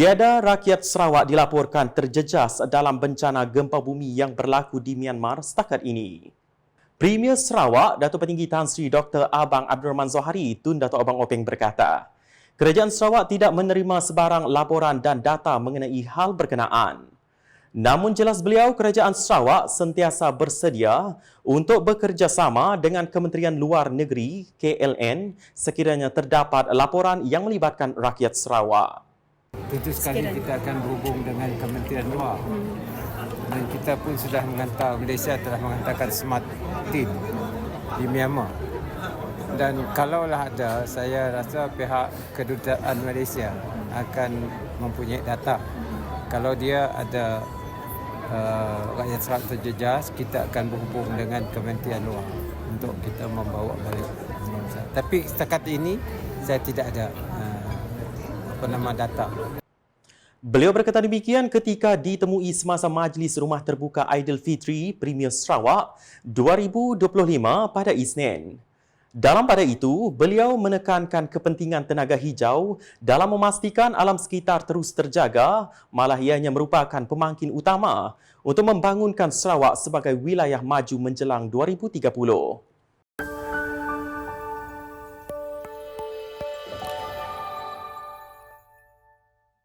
Tiada rakyat Sarawak dilaporkan terjejas dalam bencana gempa bumi yang berlaku di Myanmar setakat ini. Premier Sarawak, Datuk Petinggi Tan Sri Dr. Abang Abdul Rahman Zohari Tun Datuk Abang Openg berkata, Kerajaan Sarawak tidak menerima sebarang laporan dan data mengenai hal berkenaan. Namun jelas beliau, Kerajaan Sarawak sentiasa bersedia untuk bekerjasama dengan Kementerian Luar Negeri KLN sekiranya terdapat laporan yang melibatkan rakyat Sarawak. Tentu sekali kita akan berhubung dengan Kementerian Luar. Dan kita pun sudah menghantar, Malaysia telah menghantarkan smart team di Myanmar. Dan kalaulah ada, saya rasa pihak kedutaan Malaysia akan mempunyai data. Kalau dia ada uh, rakyat Sarawak terjejas, kita akan berhubung dengan Kementerian Luar untuk kita membawa balik. Tapi setakat ini saya tidak ada uh, apa nama data. Beliau berkata demikian ketika ditemui semasa Majlis Rumah Terbuka Aidilfitri Premier Sarawak 2025 pada Isnin. Dalam pada itu, beliau menekankan kepentingan tenaga hijau dalam memastikan alam sekitar terus terjaga, malah ianya merupakan pemangkin utama untuk membangunkan Sarawak sebagai wilayah maju menjelang 2030.